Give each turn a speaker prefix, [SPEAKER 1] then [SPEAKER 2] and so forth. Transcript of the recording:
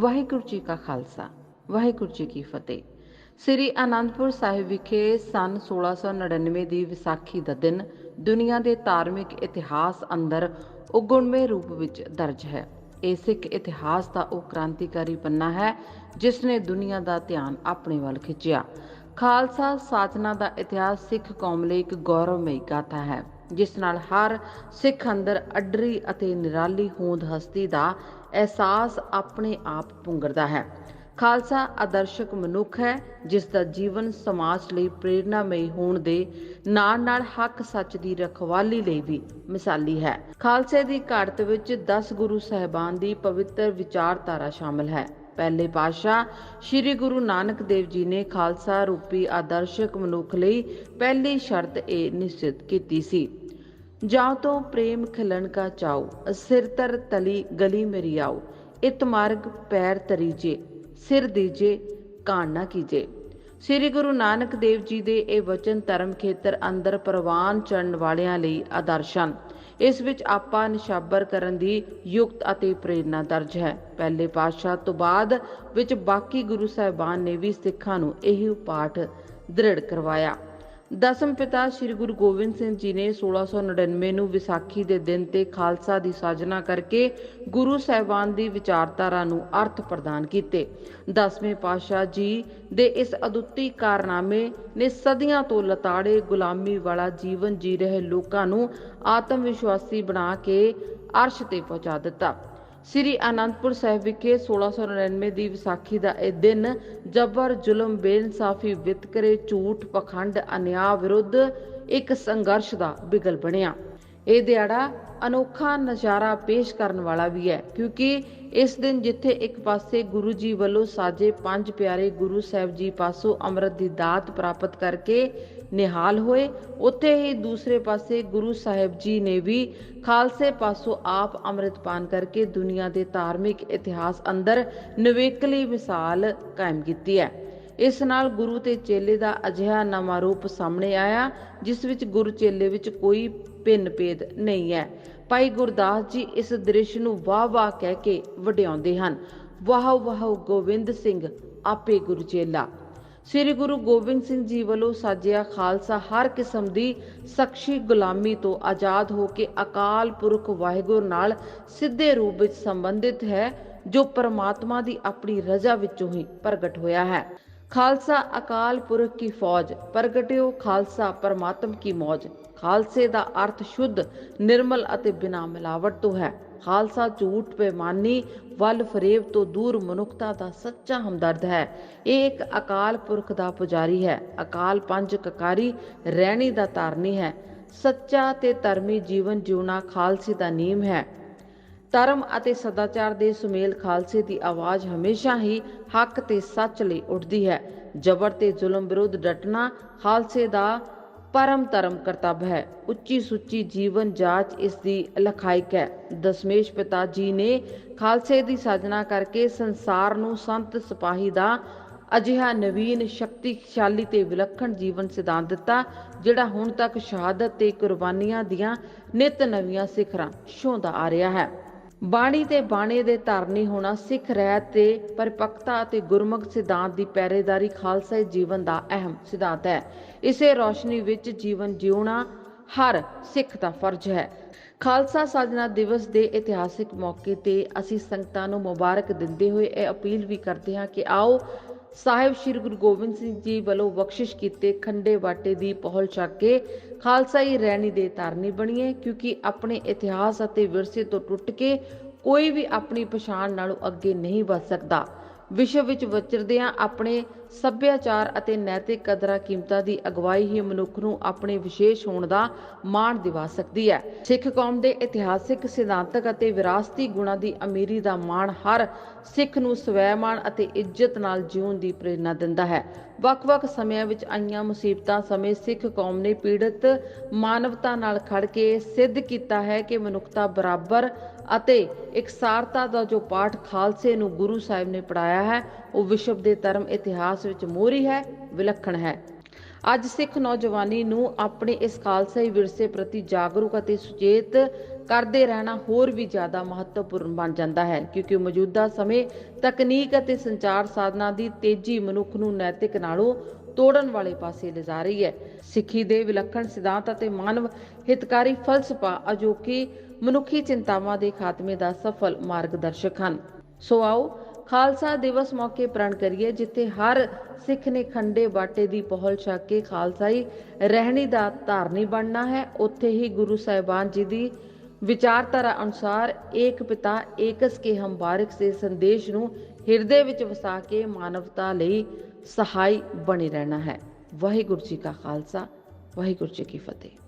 [SPEAKER 1] ਵਾਹਿਗੁਰੂ ਜੀ ਕਾ ਖਾਲਸਾ, ਵਾਹਿਗੁਰੂ ਜੀ ਕੀ ਫਤਿਹ। ਸ੍ਰੀ ਅਨੰਦਪੁਰ ਸਾਹਿਬ ਵਿਖੇ ਸਨ 1699 ਦੀ ਵਿਸਾਖੀ ਦਾ ਦਿਨ ਦੁਨੀਆ ਦੇ ਧਾਰਮਿਕ ਇਤਿਹਾਸ ਅੰਦਰ ਉਗੁਣਵੇਂ ਰੂਪ ਵਿੱਚ ਦਰਜ ਹੈ। ਇਹ ਸਿੱਖ ਇਤਿਹਾਸ ਦਾ ਉਹ ਕ੍ਰਾਂਤੀਕਾਰੀ ਪੰਨਾ ਹੈ ਜਿਸ ਨੇ ਦੁਨੀਆ ਦਾ ਧਿਆਨ ਆਪਣੇ ਵੱਲ ਖਿੱਚਿਆ। ਖਾਲਸਾ ਸਾਜਨਾ ਦਾ ਇਤਿਹਾਸ ਸਿੱਖ ਕੌਮ ਲਈ ਇੱਕ ਗੌਰਵਮਈ ਗਾਥਾ ਹੈ, ਜਿਸ ਨਾਲ ਹਰ ਸਿੱਖ ਅੰਦਰ ਅਡਰੀ ਅਤੇ ਨਿਰਾਲੀ ਹੋਂਦ ਹਸਤੀ ਦਾ ਅਹਿਸਾਸ ਆਪਣੇ ਆਪ ਪੁੰਗਰਦਾ ਹੈ। ਖਾਲਸਾ ਆਦਰਸ਼ਕ ਮਨੁੱਖ ਹੈ, ਜਿਸ ਦਾ ਜੀਵਨ ਸਮਾਜ ਲਈ ਪ੍ਰੇਰਨਾਮਈ ਹੋਣ ਦੇ ਨਾਲ ਨਾਲ ਹੱਕ ਸੱਚ ਦੀ ਰਖਵਾਲੀ ਲਈ ਵੀ ਮਿਸਾਲੀ ਹੈ। ਖਾਲਸੇ ਦੀ ਘਾਟ ਵਿੱਚ 10 ਗੁਰੂ ਸਹਿਬਾਨ ਦੀ ਪਵਿੱਤਰ ਵਿਚਾਰਧਾਰਾ ਸ਼ਾਮਲ ਹੈ। ਪਹਿਲੇ ਪਾਤਸ਼ਾਹ ਸ੍ਰੀ ਗੁਰੂ ਨਾਨਕ ਦੇਵ ਜੀ ਨੇ ਖਾਲਸਾ ਰੂਪੀ ਆਦਰਸ਼ਕ ਮਨੁੱਖ ਲਈ ਪਹਿਲੀ ਸ਼ਰਤ ਇਹ ਨਿਸ਼ਚਿਤ ਕੀਤੀ ਸੀ। ਜਾਉ ਤੋਂ ਪ੍ਰੇਮ ਖਿਲਣ ਕਾ ਚਾਉ, ਸਿਰ ਤਰ ਤਲੀ ਗਲੀ ਮੇਰੀ ਆਉ। ਇਤ ਮਾਰਗ ਪੈਰ ਤਰੀਜੇ ਸਿਰ ਦੀਜੇ ਕਾਣ ਨਾ ਕੀਜੇ। ਸ੍ਰੀ ਗੁਰੂ ਨਾਨਕ ਦੇਵ ਜੀ ਦੇ ਇਹ ਵਚਨ ਧਰਮ ਖੇਤਰ ਅੰਦਰ ਪ੍ਰਵਾਨ ਚੜਨ ਵਾਲਿਆਂ ਲਈ ਆਦਰਸ਼ ਹਨ। ਇਸ ਵਿੱਚ ਆਪਾਂ ਨਿਸ਼ਾਬਰ ਕਰਨ ਦੀ ਯੁਕਤ ਅਤੇ ਪ੍ਰੇਰਣਾ ਦਰਜ ਹੈ। ਪਹਿਲੇ ਪਾਤਸ਼ਾਹ ਤੋਂ ਬਾਅਦ ਵਿੱਚ ਬਾਕੀ ਗੁਰੂ ਸਾਹਿਬਾਨ ਨੇ ਵੀ ਸਿੱਖਾਂ ਨੂੰ ਇਹ ਪਾਠ ਦ੍ਰਿੜ ਕਰਵਾਇਆ। ਦਸਮ ਪਿਤਾ ਸ੍ਰੀ ਗੁਰੂ ਗੋਬਿੰਦ ਸਿੰਘ ਜੀ ਨੇ 1699 ਨੂੰ ਵਿਸਾਖੀ ਦੇ ਦਿਨ ਤੇ ਖਾਲਸਾ ਦੀ ਸਾਜਨਾ ਕਰਕੇ ਗੁਰੂ ਸਾਹਿਬਾਨ ਦੀ ਵਿਚਾਰਧਾਰਾ ਨੂੰ ਅਰਥ ਪ੍ਰਦਾਨ ਕੀਤੇ। ਦਸਵੇਂ ਪਾਤਸ਼ਾਹ ਜੀ ਦੇ ਇਸ ਅਦੁੱਤੀ ਕਾਰਨਾਮੇ ਨੇ ਸਦੀਆਂ ਤੋਂ ਲਤਾੜੇ ਗੁਲਾਮੀ ਵਾਲਾ ਜੀਵਨ ਜੀ ਰਹੇ ਲੋਕਾਂ ਨੂੰ ਆਤਮ ਵਿਸ਼ਵਾਸੀ ਬਣਾ ਕੇ ਅਰਸ਼ ਤੇ ਪਹੁੰਚਾ ਦਿੱਤਾ। ਸ੍ਰੀ ਅਨੰਦਪੁਰ ਸਾਹਿਬ ਵਿਖੇ 1699 ਦੀ ਵਿਸਾਖੀ ਦਾ ਇਹ ਦਿਨ ਜਬਰ ਜ਼ੁਲਮ, ਬੇਇਨਸਾਫੀ, ਵਿਤਕਰੇ, ਝੂਠ, ਪਖੰਡ, ਅਨਿਆਂ ਵਿਰੁੱਧ ਇੱਕ ਸੰਘਰਸ਼ ਦਾ ਬਿਗਲ ਬਣਿਆ। ਇਹ ਦਿਹਾੜਾ ਅਨੋਖਾ ਨਜ਼ਾਰਾ ਪੇਸ਼ ਕਰਨ ਵਾਲਾ ਵੀ ਹੈ, ਕਿਉਂਕਿ ਇਸ ਦਿਨ ਜਿੱਥੇ ਇੱਕ ਪਾਸੇ ਗੁਰੂ ਜੀ ਵੱਲੋਂ ਸਾਜੇ ਪੰਜ ਪਿਆਰੇ ਗੁਰੂ ਸਾਹਿਬ ਜੀ ਪਾਸੋਂ ਅੰਮ੍ਰਿਤ ਦੀ ਦਾਤ ਪ੍ਰਾਪਤ ਕਰਕੇ ਨਿਹਾਲ ਹੋਏ। ਉੱਥੇ ਹੀ ਦੂਸਰੇ ਪਾਸੇ ਗੁਰੂ ਸਾਹਿਬ ਜੀ ਨੇ ਵੀ ਖਾਲਸੇ ਪਾਸੋਂ ਆਪ ਅੰਮ੍ਰਿਤਪਾਨ ਕਰਕੇ ਦੁਨੀਆ ਦੇ ਧਾਰਮਿਕ ਇਤਿਹਾਸ ਅੰਦਰ ਨਿਵੇਕਲੀ ਮਿਸਾਲ ਕਾਇਮ ਕੀਤੀ ਹੈ। ਇਸ ਨਾਲ ਗੁਰੂ ਤੇ ਚੇਲੇ ਦਾ ਅਜਿਹਾ ਨਵਾਂ ਰੂਪ ਸਾਹਮਣੇ ਆਇਆ, ਜਿਸ ਵਿੱਚ ਗੁਰੂ ਚੇਲੇ ਵਿੱਚ ਕੋਈ ਭਿੰਨ ਭੇਦ ਨਹੀਂ ਹੈ। ਭਾਈ ਗੁਰਦਾਸ ਜੀ ਇਸ ਦ੍ਰਿਸ਼ ਨੂੰ ਵਾਹ ਵਾਹ ਕਹਿ ਕੇ ਵਡਿਆਉਂਦੇ ਹਨ। ਵਾਹ ਵਾਹ ਗੋਬਿੰਦ ਸਿੰਘ, ਆਪੇ ਗੁਰੂ ਚੇਲਾ। ਸ੍ਰੀ ਗੁਰੂ ਗੋਬਿੰਦ ਸਿੰਘ ਜੀ ਵੱਲੋਂ ਸਾਜਿਆ ਖਾਲਸਾ ਹਰ ਕਿਸਮ ਦੀ ਸਖਸ਼ੀ ਗੁਲਾਮੀ ਤੋਂ ਆਜ਼ਾਦ ਹੋ ਕੇ ਅਕਾਲ ਪੁਰਖ ਵਾਹਿਗੁਰੂ ਨਾਲ ਸਿੱਧੇ ਰੂਪ ਵਿੱਚ ਸੰਬੰਧਿਤ ਹੈ, ਜੋ ਪਰਮਾਤਮਾ ਦੀ ਆਪਣੀ ਰਜ਼ਾ ਵਿੱਚੋਂ ਹੀ ਪ੍ਰਗਟ ਹੋਇਆ ਹੈ। ਖਾਲਸਾ ਅਕਾਲ ਪੁਰਖ ਕੀ ਫੌਜ, ਪ੍ਰਗਟਿਓ ਖਾਲਸਾ ਪਰਮਾਤਮ ਕੀ ਮੌਜ। ਖਾਲਸੇ ਦਾ ਅਰਥ ਸ਼ੁੱਧ, ਨਿਰਮਲ ਅਤੇ ਬਿਨਾਂ ਮਿਲਾਵਟ ਤੋਂ ਹੈ। ਖਾਲਸਾ ਝੂਠ, ਬੇਮਾਨੀ, ਵੱਲ ਫਰੇਬ ਤੋਂ ਦੂਰ ਮਨੁੱਖਤਾ ਦਾ ਸੱਚਾ ਹਮਦਰਦ ਹੈ। ਇਹ ਇੱਕ ਅਕਾਲ ਪੁਰਖ ਦਾ ਪੁਜਾਰੀ ਹੈ। ਅਕਾਲ ਪੰਜ ਕਕਾਰੀ ਰਹਿਣੀ ਦਾ ਤਾਰਨੀ ਹੈ। ਸੱਚਾ ਤੇ ਧਰਮੀ ਜੀਵਨ ਜਿਉਣਾ ਖਾਲਸੇ ਦਾ ਨੀਮ ਹੈ। ਧਰਮ ਅਤੇ ਸਦਾਚਾਰ ਦੇ ਸੁਮੇਲ ਖਾਲਸੇ ਦੀ ਆਵਾਜ਼ ਹਮੇਸ਼ਾ ਹੀ ਹੱਕ ਤੇ ਸੱਚ ਲਈ ਉੱਠਦੀ ਹੈ। ਜ਼ਬਰ ਤੇ ਜ਼ੁਲਮ ਵਿਰੁੱਧ ਡਟਣਾ ਖਾਲਸੇ ਦਾ ਪਰਮ ਧਰਮ ਕਰਤੱਵ ਹੈ। ਉੱਚੀ ਸੁੱਚੀ ਜੀਵਨ ਜਾਚ ਇਸ ਦੀ ਲਖਾਇਕ ਹੈ। ਦਸਮੇਸ਼ ਪਿਤਾ ਜੀ ਨੇ ਖਾਲਸੇ ਦੀ ਸਾਜਨਾ ਕਰਕੇ ਸੰਸਾਰ ਨੂੰ ਸੰਤ ਸਿਪਾਹੀ ਦਾ ਅਜਿਹਾ ਨਵੀਨ ਸ਼ਕਤੀਸ਼ਾਲੀ ਤੇ ਵਿਲੱਖਣ ਜੀਵਨ ਸਿਧਾਂਤ ਦਿੱਤਾ, ਜਿਹੜਾ ਹੁਣ ਤੱਕ ਸ਼ਹਾਦਤ ਤੇ ਕੁਰਬਾਨੀਆਂ ਦੀਆਂ ਨਿਤ ਨਵੀਆਂ ਸਿਖਰਾਂ ਛੋਂਦਾ ਆ ਰਿਹਾ ਹੈ। ਬਾਣੀ ਤੇ ਬਾਣੇ ਦੇ ਧਾਰਨੀ ਹੋਣਾ ਸਿੱਖ ਰਹਿਤ ਤੇ ਪਰਿਪੱਕਤਾ ਅਤੇ ਗੁਰਮੁਖ ਸਿਧਾਂਤ ਦੀ ਪੈਰੇਦਾਰੀ ਖਾਲਸਾ ਜੀਵਨ ਦਾ ਅਹਿਮ ਸਿਧਾਂਤ ਹੈ। ਇਸੇ ਰੋਸ਼ਨੀ ਵਿੱਚ ਜੀਵਨ ਜਿਉਣਾ ਹਰ ਸਿੱਖ ਦਾ ਫਰਜ਼ ਹੈ। ਖਾਲਸਾ ਸਾਜਨਾ ਦਿਵਸ ਦੇ ਇਤਿਹਾਸਿਕ ਮੌਕੇ ਤੇ ਅਸੀਂ ਸੰਗਤਾਂ ਨੂੰ ਮੁਬਾਰਕ ਦਿੰਦੇ ਹੋਏ ਇਹ ਅਪੀਲ ਵੀ ਕਰਦੇ ਹਾਂ ਕਿ ਆਓ ਸਾਹਿਬ ਸ੍ਰੀ ਗੁਰੂ ਗੋਬਿੰਦ ਸਿੰਘ ਜੀ ਵੱਲੋਂ ਬਖਸ਼ਿਸ਼ ਕੀਤੇ ਖੰਡੇ ਬਾਟੇ ਦੀ ਪਹੁਲ ਚੱਕ ਕੇ ਖਾਲਸਾਈ ਰਹਿਣੀ ਦੇ ਧਾਰਨੀ ਬਣੀਏ, ਕਿਉਂਕਿ ਆਪਣੇ ਇਤਿਹਾਸ ਅਤੇ ਵਿਰਸੇ ਤੋਂ ਟੁੱਟ ਕੇ ਕੋਈ ਵੀ ਆਪਣੀ ਪਛਾਣ ਨਾਲੋਂ ਅੱਗੇ ਨਹੀਂ ਵੱਧ ਸਕਦਾ। ਵਿਸ਼ਵ ਵਿੱਚ ਵਿਚਰਦਿਆਂ ਆਪਣੇ ਸੱਭਿਆਚਾਰ ਅਤੇ ਨੈਤਿਕ ਕਦਰਾਂ ਕੀਮਤਾਂ ਦੀ ਅਗਵਾਈ ਹੀ ਮਨੁੱਖ ਨੂੰ ਆਪਣੇ ਵਿਸ਼ੇਸ਼ ਹੋਣ ਦਾ ਮਾਣ ਦਿਵਾ ਸਕਦੀ ਹੈ। ਸਿੱਖ ਕੌਮ ਦੇ ਇਤਿਹਾਸਿਕ, ਸਿਧਾਂਤਕ ਅਤੇ ਵਿਰਾਸਤੀ ਗੁਣਾਂ ਦੀ ਅਮੀਰੀ ਦਾ ਮਾਣ ਹਰ ਸਿੱਖ ਨੂੰ ਸਵੈਮਾਨ ਅਤੇ ਇੱਜ਼ਤ ਨਾਲ ਜਿਉਣ ਦੀ ਪ੍ਰੇਰਣਾ ਦਿੰਦਾ ਹੈ। ਵੱਖ-ਵੱਖ ਸਮਿਆਂ ਵਿੱਚ ਆਈਆਂ ਮੁਸੀਬਤਾਂ ਸਮੇਂ ਸਿੱਖ ਕੌਮ ਨੇ ਪੀੜਤ ਮਾਨਵਤਾ ਨਾਲ ਖੜ ਕੇ ਸਿੱਧ ਕੀਤਾ ਹੈ ਕਿ ਮਨੁੱਖਤਾ ਬਰਾਬਰ ਅਤੇ ਇਕਸਾਰਤਾ ਦਾ ਜੋ ਪਾਠ ਖਾਲਸੇ ਨੂੰ ਗੁਰੂ ਸਾਹਿਬ ਨੇ ਪੜਾਇਆ ਹੈ ਉਹ ਵਿਸ਼ਵ ਦੇ ਧਰਮ ਇਤਿਹਾਸ ਵਿੱਚ ਮੋਹਰੀ ਹੈ, ਵਿਲੱਖਣ ਹੈ। ਅੱਜ ਸਿੱਖ ਨੌਜਵਾਨੀ ਨੂੰ ਆਪਣੇ ਇਸ ਖਾਲਸਾਈ ਵਿਰਸੇ ਪ੍ਰਤੀ ਜਾਗਰੂਕ ਅਤੇ ਸੁਚੇਤ ਕਰਦੇ ਰਹਿਣਾ ਹੋਰ ਵੀ ਜ਼ਿਆਦਾ ਮਹੱਤਵਪੂਰਨ ਬਣ ਜਾਂਦਾ ਹੈ, ਕਿਉਂਕਿ ਮੌਜੂਦਾ ਸਮੇਂ, ਤਕਨੀਕ ਅਤੇ ਸੰਚਾਰ ਸਾਧਨਾਂ ਦੀ ਤੇਜ਼ੀ ਮਨੁੱਖ ਨੂੰ ਨੈਤਿਕ ਨਾਲੋਂ ਤੋੜਨ ਵਾਲੇ ਪਾਸੇ ਲਿਜਾ ਰਹੀ ਹੈ। ਸਿੱਖੀ ਦੇ ਵਿਲੱਖਣ ਸਿਧਾਂਤ ਅਤੇ ਮਾਨਵ ਹਿਤਕਾਰੀ ਫਲਸਫਾ ਅਜੋਕੀ ਮਨੁੱਖੀ ਚਿੰਤਾਵਾਂ ਦੇ ਖਾਤਮੇ ਦਾ ਸਫਲ ਮਾਰਗਦਰਸ਼ਕ ਹਨ। ਸੋ ਆਓ ਖਾਲਸਾ ਦਿਵਸ ਮੌਕੇ ਪ੍ਰਣ ਕਰੀਏ, ਜਿੱਥੇ ਹਰ ਸਿੱਖ ਨੇ ਖੰਡੇ ਬਾਟੇ ਦੀ ਪਹਲ ਛਕ ਕੇ ਖਾਲਸਾਈ ਰਹਿਣੀ ਦਾ ਧਾਰਨੀ ਬਣਨਾ ਹੈ। ਉੱਥੇ ਹੀ ਗੁਰੂ ਸਾਹਿਬਾਨ ਜੀ ਦੀ ਵਿਚਾਰਧਾਰਾ ਅਨੁਸਾਰ ਏਕ ਪਿਤਾ ਏਕਸ ਕੇ ਹਮ ਬਾਰਿਕ ਸੇ ਸੰਦੇਸ਼ ਨੂੰ ਹਿਰਦੇ ਵਿੱਚ ਵਸਾ ਕੇ ਮਾਨਵਤਾ ਲਈ ਸਹਾਈ ਬਣੇ ਰਹਿਣਾ ਹੈ। ਵਾਹਿਗੁਰੂ ਜੀ ਕਾ ਖਾਲਸਾ, ਵਾਹਿਗੁਰੂ ਜੀ ਕੀ ਫਤਿਹ।